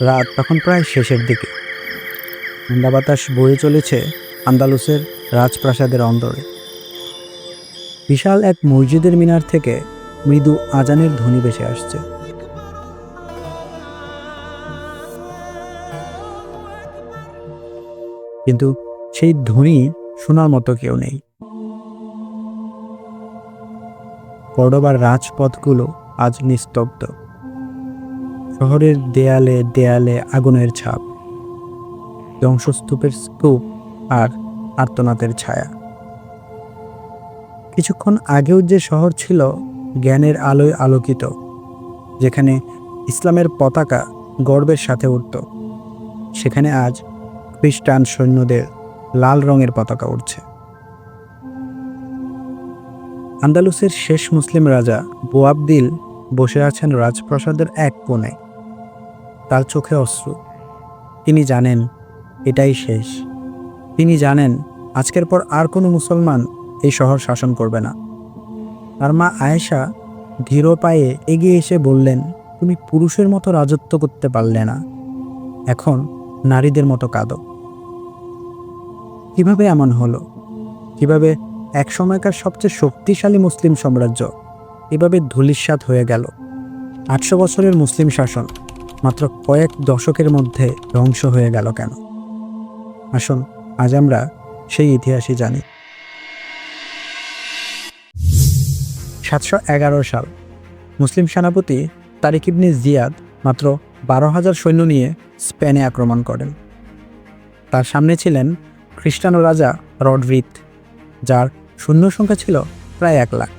রাত তখন প্রায় শেষের দিকে। ঠান্ডা বাতাস বয়ে চলেছে আন্দালুসের রাজপ্রাসাদের অন্দরে। বিশাল এক মসজিদের মিনার থেকে মৃদু আজানের ধ্বনি ভেসে আসছে। কিন্তু সেই ধ্বনি শোনার মতো কেউ নেই। কর্ডোবার রাজপথগুলো আজ নিস্তব্ধ। শহরের দেয়ালে দেয়ালে আগুনের ছাপ, ধ্বংসস্তূপের স্তূপ আর আর্তনাদের ছায়া। কিছুক্ষণ আগেও যে শহর ছিল জ্ঞানের আলোয় আলোকিত, যেখানে ইসলামের পতাকা গর্বের সাথে উঠত, সেখানে আজ খ্রিস্টান সৈন্যদের লাল রঙের পতাকা উঠছে আন্দালুসের শেষ মুসলিম রাজা বোয়াবদিল বসে আছেন রাজপ্রাসাদের এক কোণে। তার চোখে অশ্রু। তিনি জানেন, এটাই শেষ। তিনি জানেন, আজকের পর আর কোনো মুসলমান এই শহর শাসন করবে না। তার মা আয়েশা ধীর পায়ে এগিয়ে এসে বললেন, তুমি পুরুষের মতো রাজত্ব করতে পারলে না। এখন নারীদের মতো কাঁদো। কীভাবে এমন হলো? কীভাবে এক সময়কার সবচেয়ে শক্তিশালী মুসলিম সাম্রাজ্য এভাবে ধূলিস্বাদ হয়ে গেল? আটশো বছরের মুসলিম শাসন মাত্র কয়েক দশকের মধ্যে ধ্বংস হয়ে গেল কেন? আসুন, আজ আমরা সেই ইতিহাসই জানি। সাতশো এগারো সাল, মুসলিম সেনাপতি তারিক ইবনে জিয়াদ মাত্র বারো হাজার সৈন্য নিয়ে স্পেনে আক্রমণ করেন। তার সামনে ছিলেন খ্রিস্টান রাজা রডরিথ যার শূন্য সংখ্যা ছিল প্রায় এক লাখ।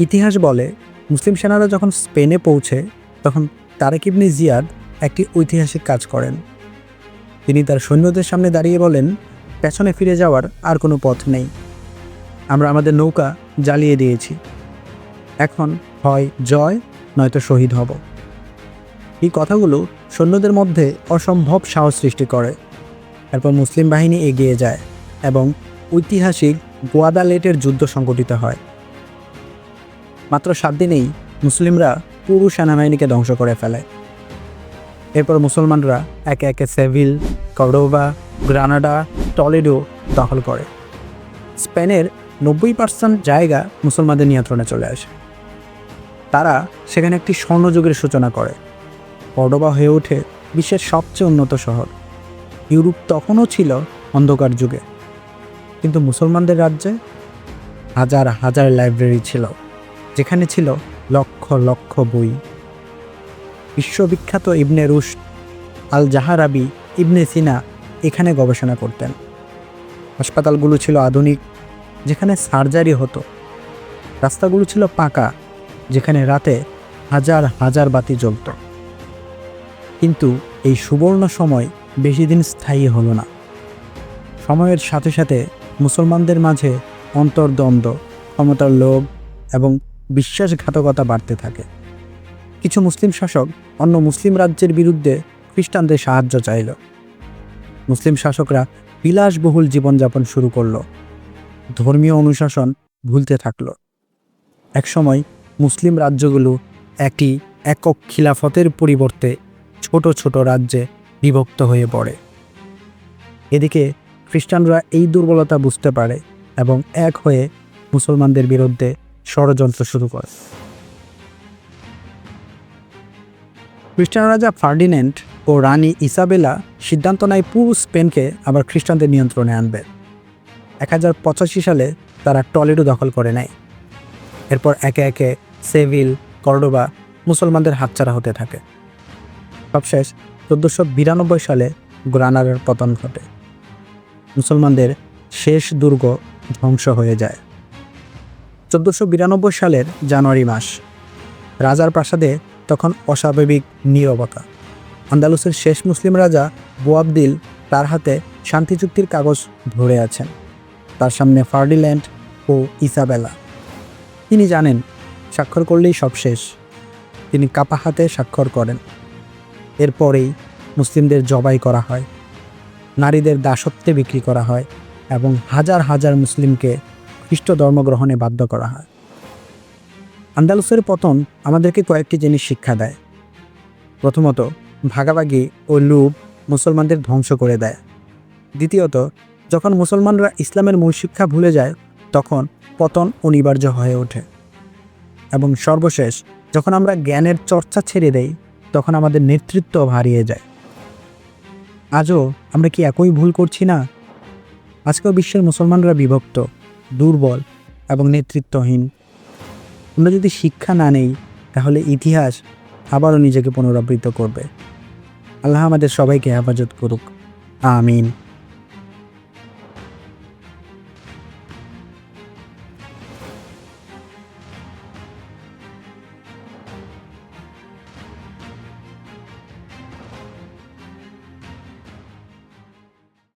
ইতিহাস বলে, মুসলিম সেনারা যখন স্পেনে পৌঁছে, তখন তারেক ইবনে জিয়াদ একটি ঐতিহাসিক কাজ করেন। তিনি তার সৈন্যদের সামনে দাঁড়িয়ে বলেন, পেছনে ফিরে যাওয়ার আর কোনো পথ নেই। আমরা আমাদের নৌকা জ্বালিয়ে দিয়েছি। এখন হয় জয়, নয়তো শহীদ হব। এই কথাগুলো সৈন্যদের মধ্যে অসম্ভব সাহস সৃষ্টি করে। এরপর মুসলিম বাহিনী এগিয়ে যায় এবং ঐতিহাসিক গোয়াদালেটের যুদ্ধ সংগঠিত হয়। মাত্র সাত দিনেই মুসলিমরা পুরো সেনাবাহিনীকে ধ্বংস করে ফেলে। এরপর মুসলমানরা একে একে সেভিল করডোবা গ্রানাডা, টলেডো দখল করে। স্পেনের নব্বই পার্সেন্ট জায়গা মুসলমানদের নিয়ন্ত্রণে চলে আসে। তারা সেখানে একটি স্বর্ণযুগের সূচনা করে। কর্ডোবা হয়ে ওঠে বিশ্বের সবচেয়ে উন্নত শহর। ইউরোপ তখনও ছিল অন্ধকার যুগে। কিন্তু মুসলমানদের রাজ্যে হাজার হাজার লাইব্রেরি ছিল, যেখানে ছিল লক্ষ লক্ষ বই। বিশ্ববিখ্যাত ইবনে রুশ আল জাহারাবি ইবনে সিনা এখানে গবেষণা করতেন। হাসপাতালগুলো ছিল আধুনিক, যেখানে সার্জারি হতো। রাস্তাগুলো ছিল পাকা, যেখানে রাতে হাজার হাজার বাতি জ্বলত। কিন্তু এই সুবর্ণ সময় বেশি দিন স্থায়ী হলো না। সময়ের সাথে সাথে মুসলমানদের মাঝে অন্তর্দ্বন্দ্ব, ক্ষমতার লোভ এবং বিশ্বাসঘাতকতা বাড়তে থাকে। কিছু মুসলিম শাসক অন্য মুসলিম রাজ্যের বিরুদ্ধে খ্রিস্টানদের সাহায্য চাইল। মুসলিম শাসকরা বিলাসবহুল জীবনযাপন শুরু করল। ধর্মীয় অনুশাসন ভুলতে থাকল। একসময় মুসলিম রাজ্যগুলো একটি একক খিলাফতের পরিবর্তে ছোট ছোট রাজ্যে বিভক্ত হয়ে পড়ে। এদিকে খ্রিস্টানরা এই দুর্বলতা বুঝতে পারে এবং এক হয়ে মুসলমানদের বিরুদ্ধে ষড়যন্ত্র শুরু করে। খ্রিস্টান রাজা ফার্ডিনেন্ট ও রানী ইসাবেলা সিদ্ধান্ত নেয় পুরো স্পেনকে আবার খ্রিস্টানদের নিয়ন্ত্রণে আনবে। এক হাজার পঁচাশি সালে তারা টলেডো দখল করে নেয়। এরপর একে একে সেভিল, কর্ডোবা মুসলমানদের হাতছাড়া হতে থাকে। সবশেষ চোদ্দোশো বিরানব্বই সালে গ্রানারের পতন ঘটে। মুসলমানদের শেষ দুর্গ ধ্বংস হয়ে যায়। চোদ্দোশো বিরানব্বই সালের জানুয়ারি মাস। রাজার প্রাসাদে তখন অস্বাভাবিক নীরবতা। আন্দালুসের শেষ মুসলিম রাজা বোয়াবদিল তার হাতে শান্তি চুক্তির কাগজ ধরে আছেন, তার সামনে ফার্ডিল্যান্ড ও ইসাবেলা। তিনি জানেন, স্বাক্ষর করলেই সব শেষ। তিনি কাপা হাতে স্বাক্ষর করেন। এরপরেই মুসলিমদের জবাই করা হয়। নারীদের দাসত্বে বিক্রি করা হয় এবং হাজার হাজার মুসলিমকে খ্রিস্ট ধর্ম গ্রহণে বাধ্য করা হয়। আন্দালুসের পতন আমাদেরকে কয়েকটি জিনিস শিক্ষা দেয়। প্রথমত, ভাগাভাগি ও লুপ মুসলমানদের ধ্বংস করে দেয়। দ্বিতীয়ত, যখন মুসলমানরা ইসলামের মূল শিক্ষা ভুলে যায়, তখন পতন অনিবার্য হয়ে ওঠে। এবং সর্বশেষ, যখন আমরা জ্ঞানের চর্চা ছেড়ে দেই, তখন আমাদের নেতৃত্ব হারিয়ে যায়। আজও আমরা কি একই ভুল করছি না? আজকেও বিশ্বের মুসলমানরা বিভক্ত। দুর্বল এবং নেতৃত্বহীন। আমরা যদি শিক্ষা না নেই, তাহলে ইতিহাস আবারও নিজেকে পুনরাবৃত্ত করবে। আল্লাহ আমাদের সবাইকে হেফাজত করুক। আমিন।